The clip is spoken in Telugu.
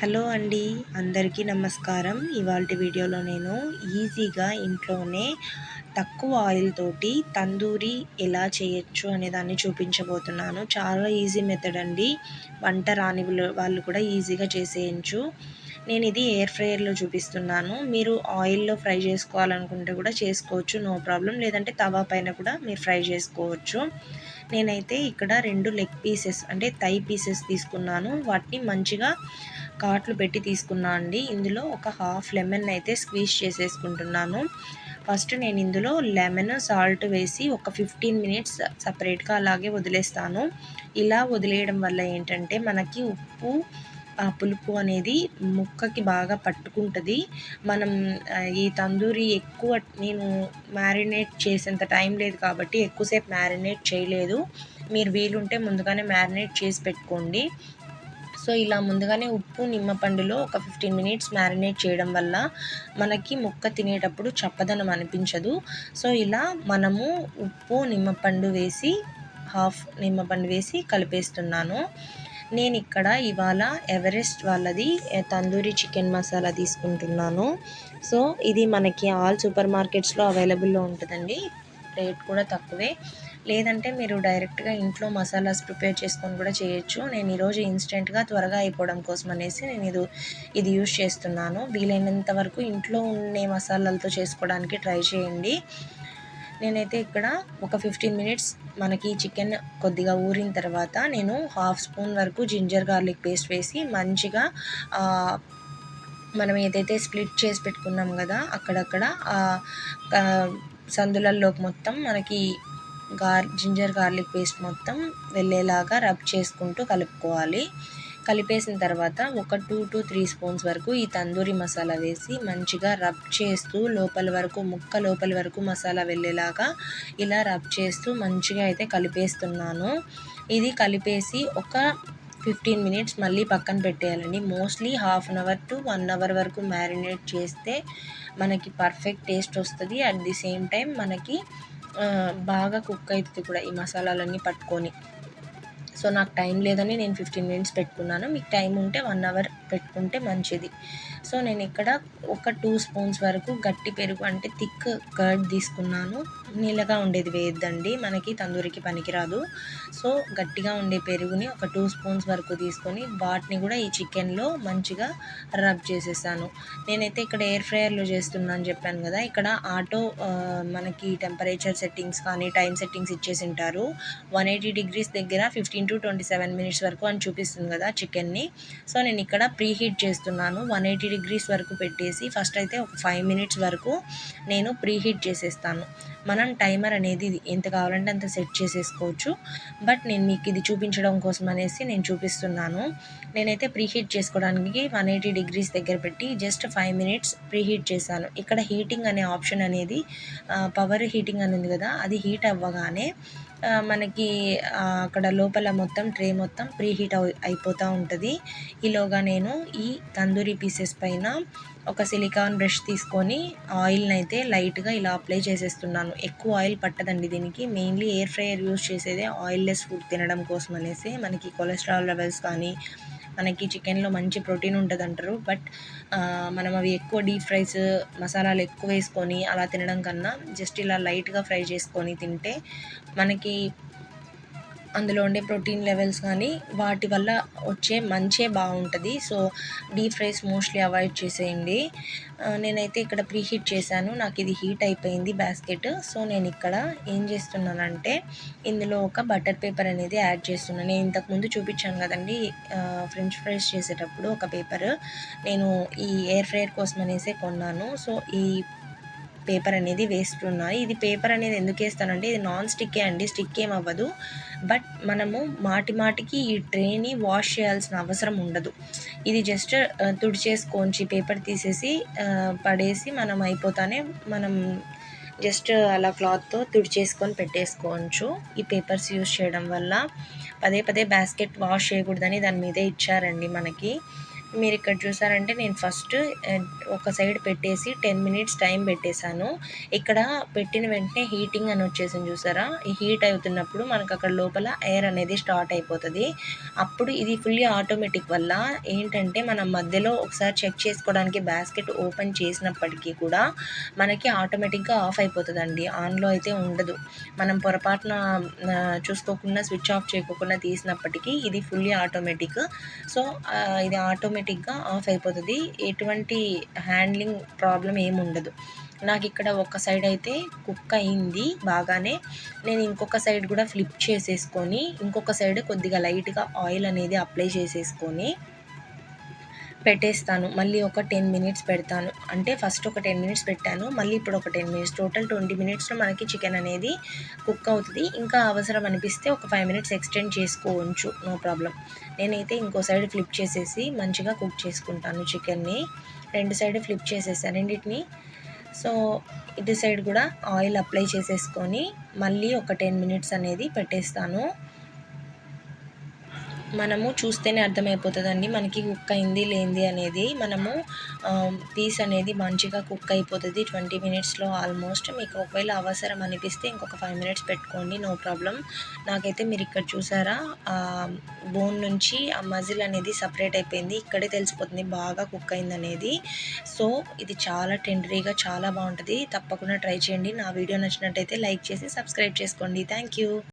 హలో అండి అందరికీ నమస్కారం. ఇవాళ వీడియోలో నేను ఈజీగా ఇంట్లోనే తక్కువ ఆయిల్ తోటి తందూరి ఎలా చేయొచ్చు అనే దాన్ని చూపించబోతున్నాను. చాలా ఈజీ మెథడ్ అండి. వంట రాని వాళ్ళు కూడా ఈజీగా చేసేయచ్చు. నేను ఇది ఎయిర్ ఫ్రైయర్లో చూపిస్తున్నాను. మీరు ఆయిల్లో ఫ్రై చేసుకోవాలనుకుంటే కూడా చేసుకోవచ్చు నో ప్రాబ్లం. లేదంటే తవా పైన కూడా మీరు ఫ్రై చేసుకోవచ్చు. నేనైతే ఇక్కడ రెండు లెగ్ పీసెస్ అంటే తై పీసెస్ తీసుకున్నాను. వాటిని మంచిగా కాట్లు పెట్టి తీసుకున్నా అండి. ఇందులో ఒక హాఫ్ లెమన్ అయితే స్క్వీజ్ చేసేసుకుంటున్నాను. ఫస్ట్ నేను ఇందులో లెమన్ సాల్ట్ వేసి ఒక ఫిఫ్టీన్ మినిట్స్ సపరేట్గా అలాగే వదిలేస్తాను. ఇలా వదిలేయడం వల్ల ఏంటంటే మనకి ఉప్పు ఆ పులుపు అనేది ముక్కకి బాగా పట్టుకుంటుంది. మనం ఈ తందూరి ఎక్కువ నేను మ్యారినేట్ చేసేంత టైం లేదు కాబట్టి ఎక్కువసేపు మ్యారినేట్ చేయలేదు. మీరు వీలుంటే ముందుగానే మ్యారినేట్ చేసి పెట్టుకోండి. సో ఇలా ముందుగానే ఉప్పు నిమ్మపండులో ఒక ఫిఫ్టీన్ మినిట్స్ మ్యారినేట్ చేయడం వల్ల మనకి ముక్క తినేటప్పుడు చప్పదనం అనిపించదు. సో ఇలా మనము ఉప్పు నిమ్మపండు వేసి హాఫ్ నిమ్మపండు వేసి కలిపేస్తున్నాను. నేను ఇక్కడ ఇవాళ ఎవరెస్ట్ వాళ్ళది తందూరి చికెన్ మసాలా తీసుకుంటున్నాను. సో ఇది మనకి ఆల్ సూపర్ మార్కెట్స్లో అవైలబుల్లో ఉంటుందండి. రేట్ కూడా తక్కువే. లేదంటే మీరు డైరెక్ట్గా ఇంట్లో మసాలాస్ ప్రిపేర్ చేసుకొని కూడా చేయొచ్చు. నేను ఈరోజు ఇన్స్టెంట్గా త్వరగా అయిపోవడం కోసం అనేసి నేను ఇది ఇది యూజ్ చేస్తున్నాను. వీలైనంత వరకు ఇంట్లో ఉండే మసాలాలతో చేసుకోవడానికి ట్రై చేయండి. నేనైతే ఇక్కడ ఒక ఫిఫ్టీన్ మినిట్స్ మనకి చికెన్ కొద్దిగా ఊరిన తర్వాత నేను హాఫ్ స్పూన్ వరకు జింజర్ గార్లిక్ పేస్ట్ వేసి మంచిగా మనం ఏదైతే స్ప్లిట్ చేసి పెట్టుకున్నాం కదా అక్కడక్కడ సందులల్లోకి మొత్తం మనకి గార్ జింజర్ గార్లిక్ పేస్ట్ మొత్తం వెళ్ళేలాగా రబ్ చేసుకుంటూ కలుపుకోవాలి. కలిపేసిన తర్వాత ఒక టూ టు త్రీ స్పూన్స్ వరకు ఈ తందూరి మసాలా వేసి మంచిగా రబ్ చేస్తూ లోపల వరకు ముక్క లోపల వరకు మసాలా వెళ్ళేలాగా ఇలా రబ్ చేస్తూ మంచిగా అయితే కలిపేస్తున్నాను. ఇది కలిపేసి ఒక ఫిఫ్టీన్ మినిట్స్ మళ్ళీ పక్కన పెట్టేయాలండి. Mostly half an hour to one hour వరకు మ్యారినేట్ చేస్తే మనకి పర్ఫెక్ట్ టేస్ట్ వస్తుంది. అట్ ది సేమ్ టైం మనకి బాగా కుక్ అవుతుంది కూడా ఈ మసాలాలన్నీ పట్టుకొని. సో నాకు టైం లేదని నేను ఫిఫ్టీన్ మినిట్స్ పెట్టుకున్నాను. మీకు టైం ఉంటే వన్ అవర్ పెట్టుకుంటే మంచిది. సో నేను ఇక్కడ ఒక టూ స్పూన్స్ వరకు గట్టి పెరుగు అంటే థిక్ కర్డ్ తీసుకున్నాను. నీళ్ళగా ఉండేది వేయద్దండి. మనకి తందూరికి పనికిరాదు. సో గట్టిగా ఉండే పెరుగుని ఒక టూ స్పూన్స్ వరకు తీసుకొని వాటిని కూడా ఈ చికెన్లో మంచిగా రబ్ చేసేసాను. నేనైతే ఇక్కడ ఎయిర్ ఫ్రైయర్లో చేస్తున్నాను చెప్పాను కదా. ఇక్కడ ఆటో మనకి టెంపరేచర్ సెట్టింగ్స్ కానీ టైం సెట్టింగ్స్ ఇచ్చేసి ఉంటారు. వన్ ఎయిటీ డిగ్రీస్ దగ్గర fifteen to twenty seven minutes వరకు అని చూపిస్తుంది కదా చికెన్ని సో నేను ఇక్కడ ప్రీ హీట్ చేస్తున్నాను. వన్ ఎయిటీ డిగ్రీస్ వరకు పెట్టేసి ఫస్ట్ అయితే ఒక ఫైవ్ మినిట్స్ వరకు నేను ప్రీ హీట్ చేసేస్తాను. మనం టైమర్ అనేది ఎంత కావాలంటే అంత సెట్ చేసేసుకోవచ్చు. బట్ నేను మీకు ఇది చూపించడం కోసం అనేసి నేను చూపిస్తున్నాను. నేనైతే ప్రీహీట్ చేసుకోవడానికి వన్ ఎయిటీ డిగ్రీస్ దగ్గర పెట్టి just five minutes preheat చేశాను. ఇక్కడ హీటింగ్ అనే ఆప్షన్ అనేది పవర్ హీటింగ్ అని ఉంది కదా అది హీట్ అవ్వగానే మనకి అక్కడ లోపల మొత్తం ట్రే మొత్తం ప్రీ హీట్ అయిపోతూ ఉంటుంది. ఈలోగా నేను ఈ తందూరి పీసెస్ పైన ఒక సిలికాన్ బ్రష్ తీసుకొని ఆయిల్ని అయితే లైట్గా ఇలా అప్లై చేసేస్తున్నాను. ఎక్కువ ఆయిల్ పట్టదండి దీనికి. మెయిన్లీ ఎయిర్ ఫ్రైయర్ యూస్ చేసేదే ఆయిల్లెస్ ఫుడ్ తినడం కోసం అనేసి మనకి కొలెస్ట్రాల్ లెవెల్స్ కానీ మనకి చికెన్లో మంచి ప్రోటీన్ ఉంటుంది అంటారు బట్ మనం అవి ఎక్కువ డీప్ ఫ్రైస్ మసాలాలు ఎక్కువ వేసుకొని అలా తినడం కన్నా జస్ట్ ఇలా లైట్గా ఫ్రై చేసుకొని తింటే మనకి అందులో ఉండే ప్రోటీన్ లెవెల్స్ కానీ వాటి వల్ల వచ్చే మంచే బాగుంటుంది. So deep fries mostly avoid చేసేయండి. నేనైతే ఇక్కడ ప్రీ హీట్ చేశాను. నాకు ఇది హీట్ అయిపోయింది బాస్కెట్. సో నేను ఇక్కడ ఏం చేస్తున్నానంటే ఇందులో ఒక బటర్ పేపర్ అనేది యాడ్ చేస్తున్నాను నేను ఇంతకుముందు చూపించాను కదండి ఫ్రెంచ్ ఫ్రైస్ చేసేటప్పుడు ఒక పేపర్. నేను ఈ ఎయిర్ ఫ్రైయర్ కోసం అనేసి కొన్నాను. సో ఈ పేపర్ అనేది వేస్తున్నాను ఇది పేపర్ అనేది ఎందుకు వేస్తానంటే ఇది నాన్ స్టిక్కే అండి. స్టిక్ ఏం అవ్వదు. బట్ మనము మాటి మాటికి ఈ ట్రేని వాష్ చేయాల్సిన అవసరం ఉండదు. ఇది జస్ట్ తుడిచేసుకోంచి పేపర్ తీసేసి పడేసి మనం అయిపోతానే మనం జస్ట్ అలా క్లాత్తో తుడిచేసుకొని పెట్టేసుకోవచ్చు. ఈ పేపర్స్ యూజ్ చేయడం వల్ల పదే పదే బాస్కెట్ వాష్ చేయకూడదని దాని మీదే ఇచ్చారండి మనకి. మీరు ఇక్కడ చూసారంటే నేను ఫస్ట్ ఒక సైడ్ పెట్టేసి టెన్ మినిట్స్ టైం పెట్టేశాను. ఇక్కడ పెట్టిన వెంటనే హీటింగ్ అని వచ్చేసింది చూసారా? ఈ హీట్ అవుతున్నప్పుడు మనకు అక్కడ లోపల ఎయిర్ అనేది స్టార్ట్ అయిపోతుంది. అప్పుడు ఇది ఫుల్లీ ఆటోమేటిక్ వల్ల ఏంటంటే మనం మధ్యలో ఒకసారి చెక్ చేసుకోవడానికి బాస్కెట్ ఓపెన్ చేసినప్పటికీ కూడా మనకి ఆటోమేటిక్గా ఆఫ్ అయిపోతుందండి. ఆన్లో అయితే ఉండదు. మనం పొరపాటున చూసుకోకుండా స్విచ్ ఆఫ్ చేయకోకుండా తీసినప్పటికీ ఇది ఫుల్లీ ఆటోమేటిక్. సో ఇది ఆటోమేటిక్గా ఆఫ్ అయిపోతుంది. ఎటువంటి హ్యాండ్లింగ్ ప్రాబ్లం ఏమి ఉండదు. నాకు ఇక్కడ ఒక సైడ్ అయితే కుక్ అయింది బాగానే. నేను ఇంకొక సైడ్ కూడా ఫ్లిప్ చేసేసుకొని ఇంకొక సైడ్ కొద్దిగా లైట్గా ఆయిల్ అనేది అప్లై చేసేసుకొని పెట్టేస్తాను. మళ్ళీ ఒక టెన్ మినిట్స్ పెడతాను. అంటే ఫస్ట్ ఒక టెన్ మినిట్స్ పెట్టాను. మళ్ళీ ఇప్పుడు ఒక టెన్ మినిట్స్. టోటల్ ట్వంటీ మినిట్స్లో మనకి చికెన్ అనేది కుక్ అవుతుంది. ఇంకా అవసరం అనిపిస్తే ఒక ఫైవ్ మినిట్స్ ఎక్స్టెండ్ చేసుకోవచ్చు. No problem. నేనైతే ఇంకో సైడ్ ఫ్లిప్ చేసేసి మంచిగా కుక్ చేసుకుంటాను చికెన్ని. రెండు సైడ్ ఫ్లిప్ చేసేసాను రెండింటిని. సో ఇటు సైడ్ కూడా ఆయిల్ అప్లై చేసేసుకొని మళ్ళీ ఒక టెన్ మినిట్స్ అనేది పెట్టేస్తాను. మనము చూస్తేనే అర్థమైపోతుందండి. మనకి కుక్ అయింది లేనిది అనేది. మనము పీస్ అనేది మంచిగా కుక్ అయిపోతుంది. ట్వంటీ మినిట్స్లో ఆల్మోస్ట్ మీకు ఒకవేళ అవసరం అనిపిస్తే ఇంకొక ఫైవ్ మినిట్స్ పెట్టుకోండి. No problem. నాకైతే మీరు ఇక్కడ చూసారా? బోన్ నుంచి ఆ మజిల్ అనేది సపరేట్ అయిపోయింది. ఇక్కడే తెలిసిపోతుంది బాగా కుక్ అయింది అనేది. సో ఇది చాలా టెండరీగా చాలా బాగుంటుంది. తప్పకుండా ట్రై చేయండి. నా వీడియో నచ్చినట్టయితే లైక్ చేసి సబ్స్క్రైబ్ చేసుకోండి. Thank you.